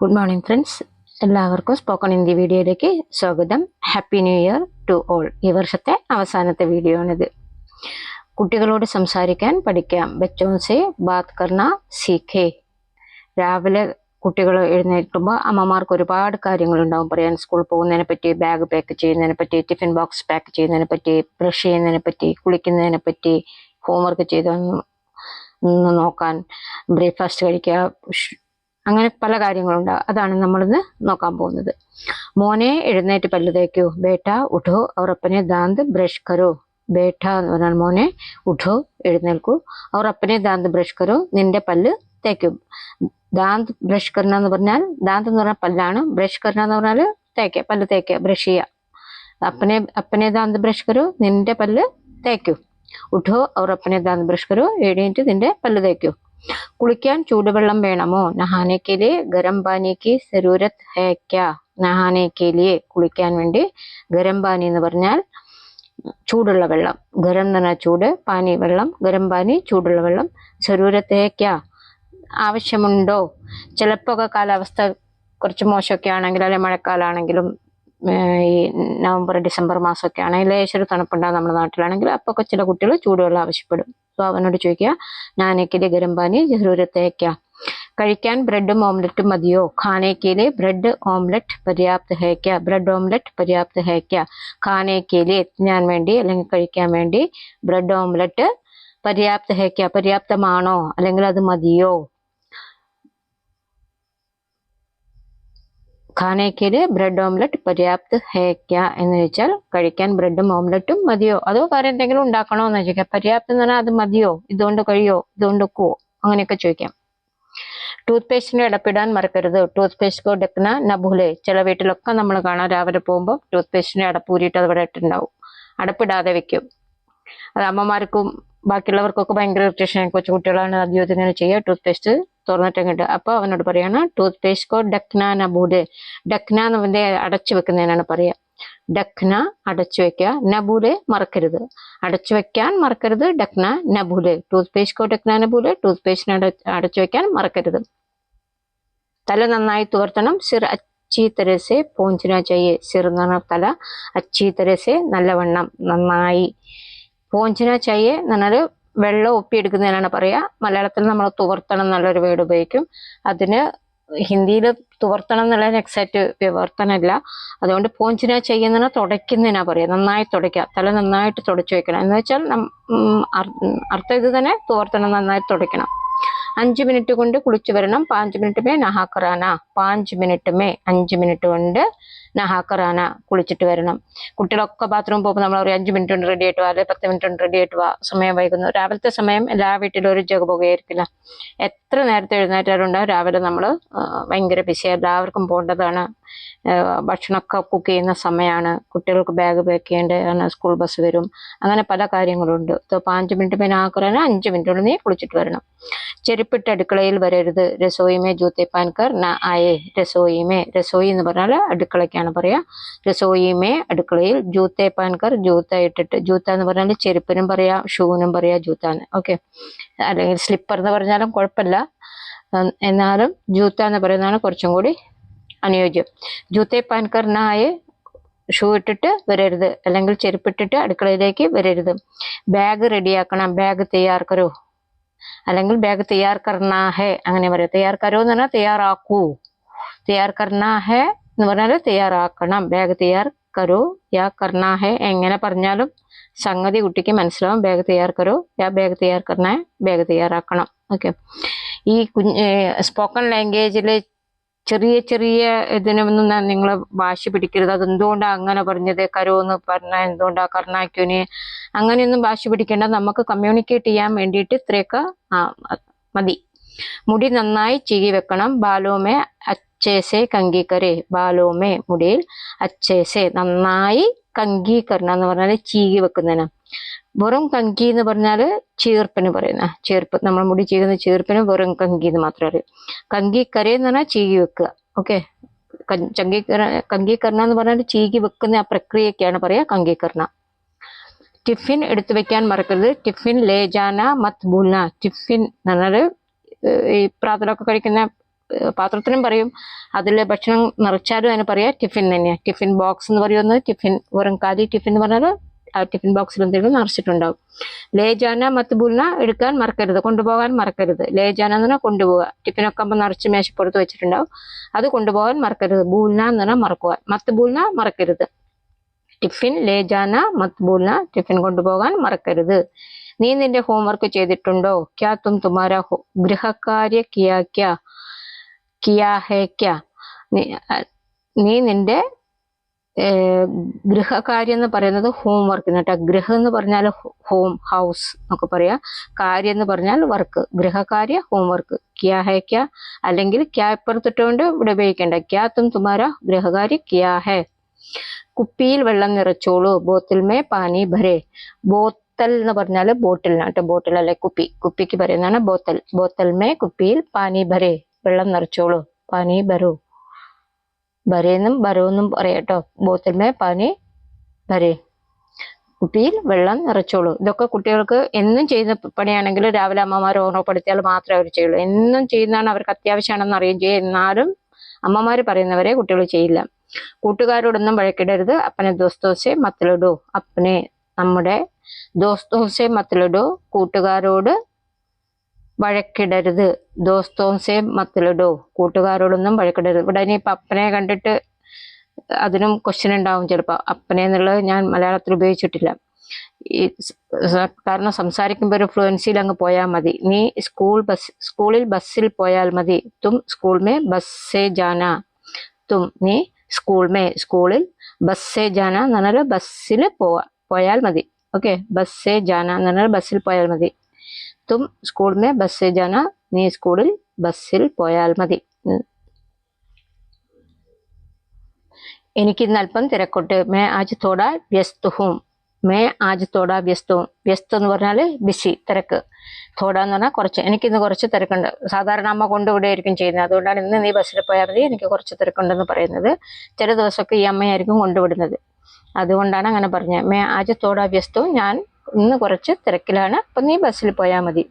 Good morning friends എല്ലാവർക്കും spoken Hindi വീഡിയോയിലേക്ക് സ്വാഗതം. Happy new year to all ഈ വർഷത്തെ അവസാനത്തെ വീഡിയോ ആണിത്. കുട്ടികളോട് സംസാരിക്കാൻ പഠിക്കാം. ബച്ചോൻസെ ബാത് കർണ സീഖേ. രാവിലെ കുട്ടികൾ എഴുന്നേൽക്കുമ്പോൾ അമ്മമാർക്ക് ഒരുപാട് കാര്യങ്ങളുണ്ടാവും. പറയാൻ സ്കൂളിൽ പോകുന്നതിനെ പറ്റി ബാഗ് പാക്ക് ചെയ്യുന്നതിനെ പറ്റി ടിഫിൻ ബോക്സ് പാക്ക് ചെയ്യുന്നതിനെ പറ്റി ബ്രഷ് ചെയ്യുന്നതിനെ പറ്റി കുളിക്കുന്നതിനെ പറ്റി ഹോംവർക്ക് ചെയ്തു നോക്കാൻ ബ്രേക്ക്ഫാസ്റ്റ് കഴിക്കുക അങ്ങനെ പല കാര്യങ്ങളുണ്ട്. അതാണ് നമ്മളിന്ന് നോക്കാൻ പോകുന്നത്. മോനെ എഴുന്നേറ്റ് പല്ല് തേക്കൂ ബേട്ട ഉഠോ. അവറപ്പനെ ദാന്ത് ബ്രഷ് കരോ. ബേട്ട എന്ന് പറഞ്ഞാൽ മോനെ ഉഠോ എഴുന്നേൽക്കൂ. അവറപ്പനെ ദാന്ത് ബ്രഷ് കരോ. നിന്റെ പല്ല് തേക്കും. ദാന്ത് ബ്രഷ് കരണ എന്ന് പറഞ്ഞാൽ ദാന്ത് എന്ന് പറഞ്ഞാൽ പല്ലാണ്. ബ്രഷ് കരണ എന്ന് പറഞ്ഞാൽ തേക്കുക പല്ല് തേക്കുക ബ്രഷ് ചെയ്യ. അപ്പനെ അപ്പനെ ദാന്ത് ബ്രഷ് കരോ. നിന്റെ പല്ല് തേക്കൂ. ഉഠോ അവർ അപ്പനെ ദാന്ത് ബ്രഷ് കരോ. എഴുന്നേറ്റ് നിന്റെ പല്ല് തേക്കൂ. കുളിക്കാൻ ചൂടുവെള്ളം വേണമോ? നഹാനേക്കലേ ഗരം പാനിക്ക് സരൂരത് ഹേ ക്യാ? നഹാനെ കുളിക്കാൻ വേണ്ടി ഗരം പാനി എന്ന് പറഞ്ഞാൽ ചൂടുള്ള വെള്ളം. ഗരം എന്ന് പറഞ്ഞാൽ ചൂട് പാനി വെള്ളം ഗരം പാനി ചൂടുള്ള വെള്ളം. ക്യാ? ആവശ്യമുണ്ടോ? ചിലപ്പോൾ കാലാവസ്ഥ കുറച്ച് മോശമൊക്കെ ആണെങ്കിൽ അല്ലെങ്കിൽ മഴക്കാലാണെങ്കിലും ഈ നവംബർ ഡിസംബർ മാസമൊക്കെ ആണെങ്കിൽ ലേശൊരു തണുപ്പുണ്ടാകും നമ്മുടെ നാട്ടിലാണെങ്കിൽ ഒക്കെ ചില കുട്ടികൾ ചൂടുവെള്ളം ആവശ്യപ്പെടും. സോ അവനോട് ചോദിക്കുക നാനക്കിലെ ഗരം പാനി ജഹ്റൂരത്തേക്ക? കഴിക്കാൻ ബ്രെഡും ഓംലെറ്റും മതിയോ? ഖാനേക്കിലെ ബ്രെഡ് ഓംലെറ്റ് പര്യാപ്ത ഹേക്ക ബ്രെഡ് ഓംലെറ്റ് പര്യാപ്ത ഹേക്ക ഖാനേക്കിലെ എത്തിനാൻ വേണ്ടി അല്ലെങ്കിൽ കഴിക്കാൻ വേണ്ടി ബ്രെഡ് ഓംലെറ്റ് പര്യാപ്ത ഹേക്ക പര്യാപ്തമാണോ? അല്ലെങ്കിൽ അത് മതിയോ? ഖാനേക്കിൽ ബ്രെഡ് ഓംലെറ്റ് പര്യാപ്ത് ഹേക്ക എന്ന് വെച്ചാൽ കഴിക്കാൻ ബ്രെഡും ഓംലെറ്റും മതിയോ? അതോ വേറെ എന്തെങ്കിലും ഉണ്ടാക്കണോ എന്ന് ചോദിക്കാം പര്യാപ്തം എന്ന് പറഞ്ഞാൽ അത് മതിയോ? ഇതുകൊണ്ട് കഴിയോ? ഇതുകൊണ്ട് ഒക്കുവോ അങ്ങനെയൊക്കെ ചോദിക്കാം. ടൂത്ത് പേസ്റ്റിന് ഇടപെടാൻ മറക്കരുത്. ടൂത്ത് പേസ്റ്റ് കോ നബുലെ ചില വീട്ടിലൊക്കെ നമ്മൾ കാണാം. രാവിലെ പോകുമ്പോൾ ടൂത്ത് പേസ്റ്റിന് അടപ്പൂരിയിട്ട് അത് ഇവിടെ ഇട്ടുണ്ടാവും അടപ്പിടാതെ വെക്കും. അത് അമ്മമാർക്കും ബാക്കിയുള്ളവർക്കൊക്കെ ഭയങ്കര ഇറിറ്റേഷൻ. കൊച്ചു കുട്ടികളാണ് അധികം ഇങ്ങനെ ചെയ്യുക ടൂത്ത് പേസ്റ്റ് തുറന്നിട്ടങ്ങോട്ട്. അപ്പോൾ അവനോട് പറയാണ് ടൂത്ത് പേസ്റ്റ് കോ ഡക്ന നബൂലെ ഡക്ന എന്ന് പറഞ്ഞ അടച്ചു വെക്കുന്നതിനാണ് പറയാ. ഡക്ന അടച്ചു വെക്കുക നബൂലെ മറക്കരുത്. അടച്ചു വെക്കാൻ മറക്കരുത് ഡക്ന നബൂലെ ടൂത്ത് പേസ്റ്റ് കോ ഡക്ന നബൂലെ ടൂത്ത് പേസ്റ്റിനെ അട അടച്ചു വെക്കാൻ മറക്കരുത്. തല നന്നായി തുവർത്തണം. സിർ അച്ചി തരസെ പോഞ്ചിന ചെയ്യേ. സിർ എന്ന് പറഞ്ഞ തല അച്ചി തരസെ നല്ലവണ്ണം നന്നായി. പോഞ്ചിന ചെയ്യേ എന്ന് പറഞ്ഞാൽ വെള്ളം ഒപ്പിയെടുക്കുന്നതിനാണ് പറയുക. മലയാളത്തിൽ നമ്മൾ തുവർത്തണം എന്നുള്ളൊരു വേർഡ് ഉപയോഗിക്കും. അതിന് ഹിന്ദിയിൽ തുവർത്തണം എന്നുള്ളതിന് എക്സാക്റ്റ് വിവർത്തനമല്ല. അതുകൊണ്ട് പോഞ്ചിന ചെയ്യുന്നതിന് തുടയ്ക്കുന്നതിനാ പറയുക. നന്നായി തുടയ്ക്കുക. തല നന്നായിട്ട് തുടച്ചു വെക്കണം. എന്ന് വെച്ചാൽ അർത്ഥം ഇത് തന്നെ. തുവർത്തണം നന്നായി തുടയ്ക്കണം. അഞ്ച് മിനിറ്റ് കൊണ്ട് കുളിച്ചു വരണം. പാഞ്ച് മിനിറ്റ് മേ നഹാക്കറാന പാഞ്ച് മിനിറ്റ് മേ അഞ്ച് മിനിറ്റ് കൊണ്ട് നഹാക്കറാന കുളിച്ചിട്ട് വരണം. കുട്ടികളൊക്കെ ബാത്റൂം പോകുമ്പോൾ നമ്മൾ ഒരു അഞ്ച് മിനിറ്റ് കൊണ്ട് റെഡി ആയിട്ട് വാ അല്ലെങ്കിൽ പത്ത് മിനിറ്റ് കൊണ്ട് റെഡി ആയിട്ട് വാ സമയം വൈകുന്നു. രാവിലത്തെ സമയം എല്ലാ വീട്ടിലും ഒരു ജഗ പോകുകയായിരിക്കില്ല. എത്ര നേരത്തെ എഴുന്നേറ്റാലുണ്ടാവും രാവിലെ നമ്മൾ ഭയങ്കര ബിസി എല്ലാവർക്കും പോകേണ്ടതാണ്. ഭക്ഷണമൊക്കെ കുക്ക് ചെയ്യുന്ന സമയമാണ് കുട്ടികൾക്ക് ബാഗ് പാക്ക് ചെയ്യേണ്ടതാണ്. സ്കൂൾ ബസ് വരും. അങ്ങനെ പല കാര്യങ്ങളുണ്ട്. ഇപ്പോൾ അഞ്ച് മിനിറ്റ് പിന്നെ ആക്കുറാൻ അഞ്ച് മിനിറ്റ് കൊണ്ട് നീ കുളിച്ചിട്ട് വരണം. ചെരുപ്പിട്ട് അടുക്കളയിൽ വരരുത്. രസോയിമേ ജൂത്തെ പാൻകർ ന ആയേ രസോയിമേ രസോയി എന്ന് പറഞ്ഞാൽ അടുക്കളയ്ക്കാണ്. പറയാ? രസോയിമേ അടുക്കളയിൽ ജൂത്തെ പാൻകർ ജൂത്ത ഇട്ടിട്ട് ജൂത്ത എന്ന് പറഞ്ഞാൽ ചെരുപ്പിനും പറയാം ഷൂവിനും പറയാം ജൂത്താന്ന് ഓക്കെ. അല്ലെങ്കിൽ സ്ലിപ്പർ എന്ന് പറഞ്ഞാലും കുഴപ്പമില്ല. എന്നാലും ജൂത്ത എന്ന് പറയുന്നതാണ് കുറച്ചും കൂടി അനുയോജ്യം. ജൂത്തെ പാൻകറിനായി ഷൂ ഇട്ടിട്ട് വരരുത്. അല്ലെങ്കിൽ ചെരുപ്പിട്ടിട്ട് അടുക്കളയിലേക്ക് വരരുത്. ബാഗ് റെഡിയാക്കണം ബാഗ് തയ്യാർക്കരോ? അല്ലെങ്കിൽ ബാഗ് തയ്യാർ കർണാ അങ്ങനെ പറയാം. തയ്യാർ കരോ എന്ന് പറഞ്ഞാൽ തയ്യാറാക്കൂ. തയ്യാർ കർണാ എന്ന് പറഞ്ഞാൽ തയ്യാറാക്കണം. ബാഗ് തയ്യാർ കരോ യാ കർണാ ഹെ എങ്ങനെ പറഞ്ഞാലും സംഗതി കുട്ടിക്ക് മനസ്സിലാവും. ബാഗ് തയ്യാർ കരോ യാ ബാഗ് തയ്യാർ കർണ ബാഗ് തയ്യാറാക്കണം. ഓക്കെ ഈ കുഞ്ഞ് സ്പോക്കൺ ലാംഗ്വേജിൽ ചെറിയ ചെറിയ ഇതിനൊന്നും നിങ്ങൾ വാശി പിടിക്കരുത്. അതെന്തുകൊണ്ടാണ് അങ്ങനെ പറഞ്ഞത്? കരോ എന്ന് പറഞ്ഞാൽ എന്തുകൊണ്ടാ? കർണാക്യൂന് അങ്ങനെയൊന്നും വാശി പിടിക്കേണ്ട. നമുക്ക് കമ്മ്യൂണിക്കേറ്റ് ചെയ്യാൻ വേണ്ടിയിട്ട് ഇത്രയൊക്കെ മതി. മുടി നന്നായി ചീകി വെക്കണം. ബാലോമേ അച്ചേസെ കങ്കീക്കരെ ബാലോമേ മുടിയിൽ അച്ചേസെ. നന്നായി കങ്കീകരണം എന്ന് പറഞ്ഞാൽ ചീകി വെക്കുന്നതിന്. വെറും കങ്കി എന്ന് പറഞ്ഞാൽ ചീർപ്പിന് പറയുന്ന. ചീർപ്പ് നമ്മൾ മുടി ചീകുന്ന ചീർപ്പിന് വെറും കങ്കി എന്ന് മാത്രമേ അറിയൂ. കങ്കീക്കര എന്ന് പറഞ്ഞാൽ ചീകി വെക്കുക. ഓക്കെ? കങ്കീകരണ എന്ന് പറഞ്ഞാൽ ചീകി വെക്കുന്ന ആ പ്രക്രിയക്കാണ് പറയുക കങ്കീകരണ ടിഫിൻ എടുത്തു വെക്കാൻ മറക്കരുത്. ടിഫിൻ ലേജാന മത് ഭൂൽന ടിഫിൻ എന്ന് പറഞ്ഞാൽ ഈ പ്രാതലൊക്കെ കഴിക്കുന്ന പാത്രത്തിനും പറയും അതിൽ ഭക്ഷണം നിറച്ചാലും അതിന് പറയാ ടിഫിൻ തന്നെയാണ് ടിഫിൻ ബോക്സ് എന്ന് പറയുന്നത് ടിഫിൻ വെറും കാലി ടിഫിൻ എന്ന് പറഞ്ഞാൽ ആ ടിഫിൻ ബോക്സിൽ എന്തെങ്കിലും നിറച്ചിട്ടുണ്ടാവും. ലേജാന മത്തുബൂലിന എടുക്കാൻ മറക്കരുത് കൊണ്ടുപോകാൻ മറക്കരുത്. ലേജാന എന്ന് പറഞ്ഞാൽ കൊണ്ടുപോകുക ടിഫിനൊക്കെ ആകുമ്പോൾ നിറച്ച് മേശപ്പുറത്ത് വെച്ചിട്ടുണ്ടാവും. അത് കൊണ്ടുപോകാൻ മറക്കരുത്. ബൂലിന എന്ന് പറഞ്ഞാൽ മറക്കുക. മത്തുബൂലിന മറക്കരുത്. ടിഫിൻ ലേജാന മത്ബൂലിന ടിഫിൻ കൊണ്ടുപോകാൻ മറക്കരുത്. നീ നിന്റെ ഹോംവർക്ക് ചെയ്തിട്ടുണ്ടോ? ക്യാ തും തുമാര ഗൃഹകാര്യ കിയാ ക്യാ കിയാ ഹേ क्या നീ നിന്റെ ഗൃഹകാര്യം എന്ന് പറയുന്നത് ഹോം വർക്ക് കേട്ടോ. ഗൃഹം എന്ന് പറഞ്ഞാൽ ഹോം ഹൗസ് എന്നൊക്കെ പറയാം. കാര്യം എന്ന് പറഞ്ഞാൽ വർക്ക്. ഗൃഹകാര്യ ഹോം വർക്ക് ക്യാ ഹേ ക്യാ? അല്ലെങ്കിൽ ക്യാ ഇപ്പുറത്തിട്ടുകൊണ്ട് ഇവിടെ ഉപയോഗിക്കേണ്ട. ക്യാ തും തുമാര ഗൃഹകാര്യ ക്യാ ഹേ. കുപ്പിയിൽ വെള്ളം നിറച്ചോളൂ. ബോത്തിൽമേ പാനി ഭരേ. ബോത്തൽ എന്ന് പറഞ്ഞാൽ ബോട്ടിലിനാണ് കേട്ടോ. ബോട്ടിൽ അല്ലെ കുപ്പി. കുപ്പിക്ക് പറയുന്നതാണ് ബോത്തൽ. ബോത്തൽമേ കുപ്പിയിൽ പാനി ഭരേ. വെള്ളം നിറച്ചോളൂ. പനി ഭരൂ ഭരേന്നും ഭരോന്നും പറയാട്ടോ. ബോത്തൽ പനി ഭരേ കുപ്പിയിൽ വെള്ളം നിറച്ചോളൂ. ഇതൊക്കെ കുട്ടികൾക്ക് എന്നും ചെയ്യുന്ന പണിയാണെങ്കിൽ രാവിലെ അമ്മമാർ ഓർമ്മപ്പെടുത്തിയാൽ മാത്രമേ അവർ ചെയ്യുള്ളൂ. എന്നും ചെയ്യുന്നതാണ് അവർക്ക് അത്യാവശ്യമാണെന്ന് അറിയുകയും ചെയ്യും. എന്നാലും അമ്മമാർ പറയുന്നവരെ കുട്ടികൾ ചെയ്യില്ല. കൂട്ടുകാരോടൊന്നും വഴക്കിടരുത്. അപ്പനെ ദോസ്തോസെ മത്തിലിടൂ. അപ്പനെ നമ്മുടെ ദോസ്തോസെ മത്തിലിടൂ. കൂട്ടുകാരോട് വഴക്കിടരുത്. ദോസ്തോസെ മത്തിലിടോ. കൂട്ടുകാരോടൊന്നും വഴക്കിടരുത്. ഇവിടെ ഇനി അപ്പനെ കണ്ടിട്ട് അതിനും ക്വസ്റ്റ്യൻ ഉണ്ടാവും ചിലപ്പോൾ അപ്പനെ എന്നുള്ളത് ഞാൻ മലയാളത്തിൽ ഉപയോഗിച്ചിട്ടില്ല. ഈ കാരണം സംസാരിക്കുമ്പോൾ ഒരു ഫ്ലുവൻസിയിൽ അങ്ങ് പോയാൽ മതി. നീ സ്കൂൾ ബസ് സ്കൂളിൽ ബസ്സിൽ പോയാൽ മതി. തും സ്കൂൾ മേ ബസ്സേ ജാന. തും നീ സ്കൂൾ മേ സ്കൂളിൽ ബസ്സേ ജാന എന്ന് പറഞ്ഞാൽ ബസ്സിൽ പോവാ പോയാൽ മതി. ഓക്കെ ബസ്സേ ജാന എന്ന് പറഞ്ഞാൽ ബസ്സിൽ പോയാൽ മതി. തും സ്കൂളിൽ നിന്ന് ബസ്സേ ജാന നീ സ്കൂളിൽ ബസ്സിൽ പോയാൽ മതി. എനിക്കിന്ന് അല്പം തിരക്കുണ്ട്. മേ ആജ് തോട വ്യസ്തുഹും. മേ ആജ് തോട വ്യസ്തവും വ്യസ്തം. വ്യസ്തു എന്ന് പറഞ്ഞാൽ ബിസി തിരക്ക്. തോട എന്ന് പറഞ്ഞാൽ കുറച്ച്. എനിക്കിന്ന് കുറച്ച് തിരക്കുണ്ട്. സാധാരണ അമ്മ കൊണ്ടുവിടെ ആയിരിക്കും ചെയ്യുന്നത്. അതുകൊണ്ടാണ് ഇന്ന് നീ ബസ്സിൽ പോയാൽ മതി. എനിക്ക് കുറച്ച് തിരക്കുണ്ടെന്ന് പറയുന്നത്. ചില ദിവസമൊക്കെ ഈ അമ്മയായിരിക്കും കൊണ്ടുവിടുന്നത് അതുകൊണ്ടാണ് അങ്ങനെ പറഞ്ഞത്. മേ ആജ് തോട വ്യസ്തവും ഞാൻ ഇന്ന് കുറച്ച് തിരക്കിലാണ്. അപ്പം നീ ബസ്സിൽ പോയാൽ മതി.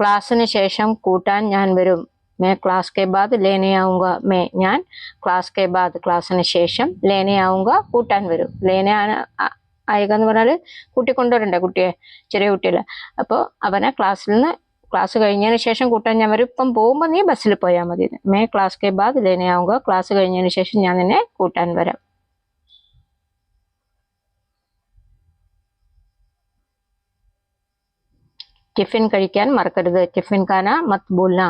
ക്ലാസ്സിന് ശേഷം കൂട്ടാൻ ഞാൻ വരും. മേ ക്ലാസ് കെ ബാദ് ലേനയാവുക മേ ഞാൻ ക്ലാസ് കെ ബാദ് ക്ലാസ്സിന് ശേഷം ലേനയാവുക കൂട്ടാൻ വരും. ലേനയാണ് ആയുക എന്ന് പറഞ്ഞാൽ കൂട്ടിക്കൊണ്ടുവരണ്ടേ കുട്ടിയെ? ചെറിയ കുട്ടിയല്ല. അപ്പോൾ അവനെ ക്ലാസ്സിൽ നിന്ന് ക്ലാസ് കഴിഞ്ഞതിന് ശേഷം കൂട്ടാൻ ഞാൻ വരും. ഇപ്പം പോകുമ്പോൾ നീ ബസ്സിൽ പോയാൽ മതി. മേ ക്ലാസ് കെ ബാദ് ലേനയാവുക ക്ലാസ് കഴിഞ്ഞതിന് ശേഷം ഞാൻ നിന്നെ കൂട്ടാൻ വരാം. ടിഫിൻ കഴിക്കാൻ മറക്കരുത്. ടിഫിൻ ഖാന മത് ബോൽന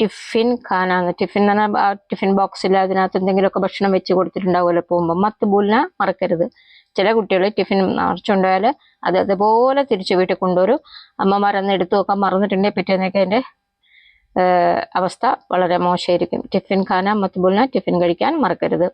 ടിഫിൻ ഖാന ടിഫിൻ എന്ന് പറഞ്ഞാൽ ആ ടിഫിൻ ബോക്സിൽ അതിനകത്ത് എന്തെങ്കിലുമൊക്കെ ഭക്ഷണം വെച്ച് കൊടുത്തിട്ടുണ്ടാവുമല്ലോ പോകുമ്പോൾ മത്ത് ബോൽന മറക്കരുത്. ചില കുട്ടികൾ ടിഫിൻ നിറച്ചുണ്ടായാൽ അത് അതുപോലെ തിരിച്ച് വീട്ടിൽ കൊണ്ടുവരും. അമ്മമാർ അന്ന് എടുത്തു നോക്കാൻ മറന്നിട്ടുണ്ടെങ്കിൽ പിറ്റേന്നൊക്കെ അതിന്റെ അവസ്ഥ വളരെ മോശമായിരിക്കും. ടിഫിൻ ഖാന മത്ത് ടിഫിൻ കഴിക്കാൻ മറക്കരുത്.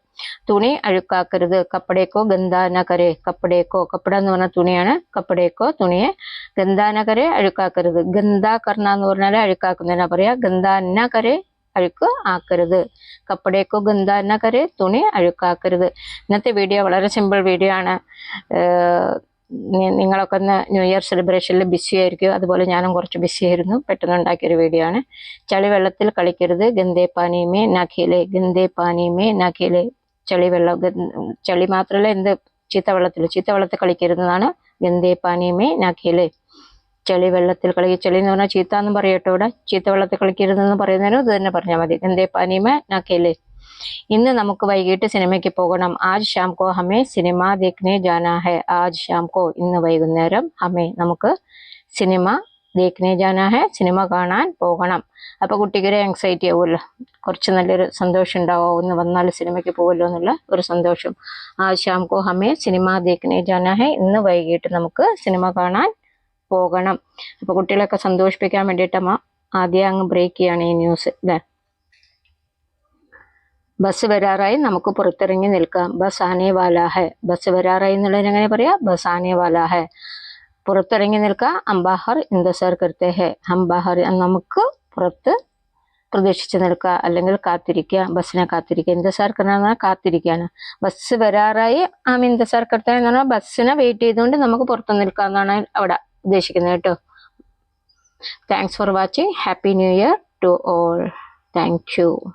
തുണി അഴുക്കാക്കരുത്. കപ്പടേക്കോ ഗന്ധാനകരെ കപ്പടേക്കോ കപ്പട എന്ന് പറഞ്ഞ തുണിയാണ് കപ്പടേക്കോ തുണിയെ ഗന്ധാനകരെ അഴുക്കാക്കരുത്. ഗന്ധാകർണ എന്ന് പറഞ്ഞാൽ അഴുക്കാക്കുന്നതിനാ പറയാ. ഗന്ധാനകരെ അഴുക്ക് ആക്കരുത്. കപ്പടേക്കോ ഗന്ധാനകരെ തുണി അഴുക്കാക്കരുത്. ഇന്നത്തെ വീഡിയോ വളരെ സിമ്പിൾ വീഡിയോ ആണ്. നിങ്ങളൊക്കെ ഒന്ന് ന്യൂ ഇയർ സെലിബ്രേഷനിൽ ബിസി ആയിരിക്കും. അതുപോലെ ഞാനും കുറച്ച് ബിസി ആയിരുന്നു. പെട്ടെന്ന് ഉണ്ടാക്കിയൊരു വീഡിയോ ആണ്. ചളി വെള്ളത്തിൽ കളിക്കരുത്. ഗന്ധേ പാനീമേ നഖേലെ ഗന്ധേ പാനിമേ നഖേലെ. ചളി വെള്ളം ചളി മാത്രമല്ല എന്ത് ചീത്ത വെള്ളത്തിൽ ചീത്ത വെള്ളത്തിൽ കളിക്കരുതെന്നാണ് ഗന്ധേ പാനിമേ നഖേലെ. ചെളി വെള്ളത്തിൽ കളിക്കുക ചെളി എന്ന് പറഞ്ഞാൽ ചീത്ത എന്ന് പറയട്ടോ ഇവിടെ. ചീത്ത വെള്ളത്തിൽ കളിക്കരുതെന്ന് പറയുന്നതിനും ഇത് തന്നെ പറഞ്ഞാൽ മതി. ഗന്ധേ പാനീമേ നഖേലെ. ഇന്ന് നമുക്ക് വൈകിട്ട് സിനിമയ്ക്ക് പോകണം. ആജ് ഷാം കോ ഹമേ സിനിമ ദേഖ്നെ ജാനാ ഹെ. ആജ് ഷാം കോ ഇന്ന് വൈകുന്നേരം ഹമേ നമുക്ക് സിനിമ ദേഖ്നെ ജാനാ ഹെ സിനിമ കാണാൻ പോകണം. അപ്പൊ കുട്ടിക്ക് ഒരു ആങ്സൈറ്റി ആവുമല്ലോ. കുറച്ച് നല്ലൊരു സന്തോഷം ഉണ്ടാവും. ഒന്ന് വന്നാൽ സിനിമയ്ക്ക് പോകുമല്ലോ എന്നുള്ള ഒരു സന്തോഷം. ആജ് ശ്യാം കോ ഹമേ സിനിമ ദേഖ്നെ ജാനാ ഹെ. ഇന്ന് വൈകിട്ട് നമുക്ക് സിനിമ കാണാൻ പോകണം. അപ്പൊ കുട്ടികളൊക്കെ സന്തോഷിപ്പിക്കാൻ വേണ്ടിയിട്ട് ആദ്യം അങ്ങ് ബ്രേക്ക് ചെയ്യാണ് ഈ ന്യൂസ് അല്ലേ ബസ് വരാറായി നമുക്ക് പുറത്തിറങ്ങി നിൽക്കാം. ബസ് ആനേ വാലാ ബസ് വരാറായി എന്നുള്ളതിന് എങ്ങനെ പറയാം? ബസ് ആനേ വാലാ പുറത്തിറങ്ങി നിൽക്കാം അംബാഹർ ഇന്ദസർ കർത്തേ ഹെ. അംബാഹർ നമുക്ക് പുറത്ത് പ്രതീക്ഷിച്ച് നിൽക്കുക അല്ലെങ്കിൽ കാത്തിരിക്കുക ബസ്സിനെ കാത്തിരിക്കുക ഇന്ദസാർ കരുന്ന കാത്തിരിക്കുകയാണ് ബസ് വരാറായി ആ ഇന്ദസാർ കരുത്ത എന്ന് പറഞ്ഞാൽ ബസ്സിനെ വെയിറ്റ് ചെയ്തുകൊണ്ട് നമുക്ക് പുറത്ത് നിൽക്കാം എന്നാണ് അവിടെ ഉദ്ദേശിക്കുന്നത് കേട്ടോ. Thanks for watching happy new year to all thank you